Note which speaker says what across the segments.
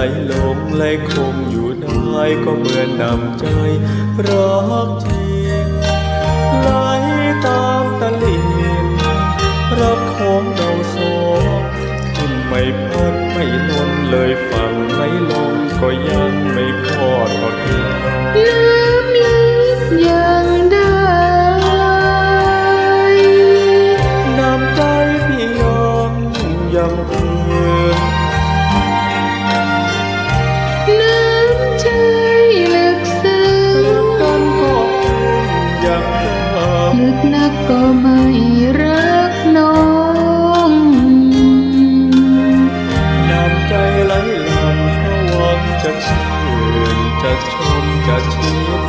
Speaker 1: ไหลลงไหลคงอยู่ได้ก็เหมือนนำใจรักจริงไหลตามตะลิ่งรักของเราสองคุณไม่พอดไม่ลนเลยฟังไหลลงก็ยังไม่พอทอด
Speaker 2: ลืมลืมยังได้
Speaker 1: นำใจพี่ยอมยังคง
Speaker 2: ก็ไม่รักน้อง
Speaker 1: น้ำใจไหลหลั่งเพระวังจะชื่นจะชมจะชิด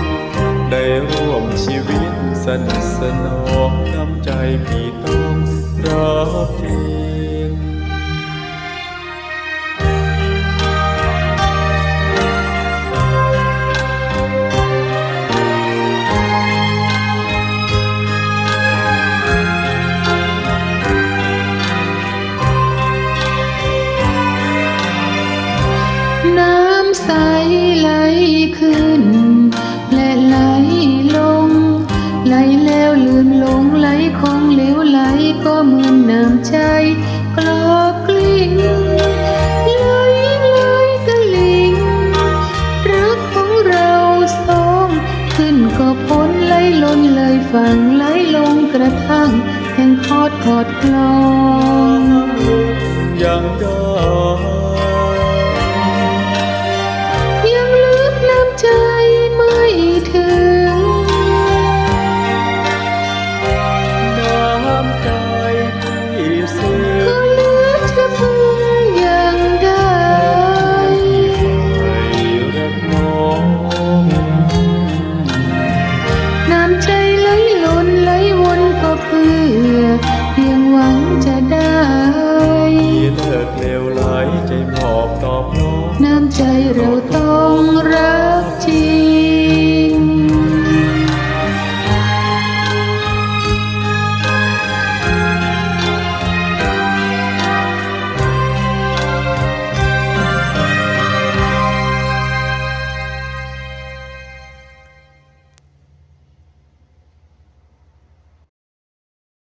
Speaker 1: ได้ร่วมชีวิตสนิทสนองน้ำใจพี่ต้องรับเ
Speaker 2: ใสไหลขึ้น และไหลลง ไหลแล้วลืมหลงไหลคงเหลวไหลก็เหมือนน้ำใจกลอกกลิ้งไหลไหลตะลิงรักของเราสองขึ้นก็พ้นไหลล้นเลยฝั่งไหลลงกระทั่งแห่งคอดคอดคลอง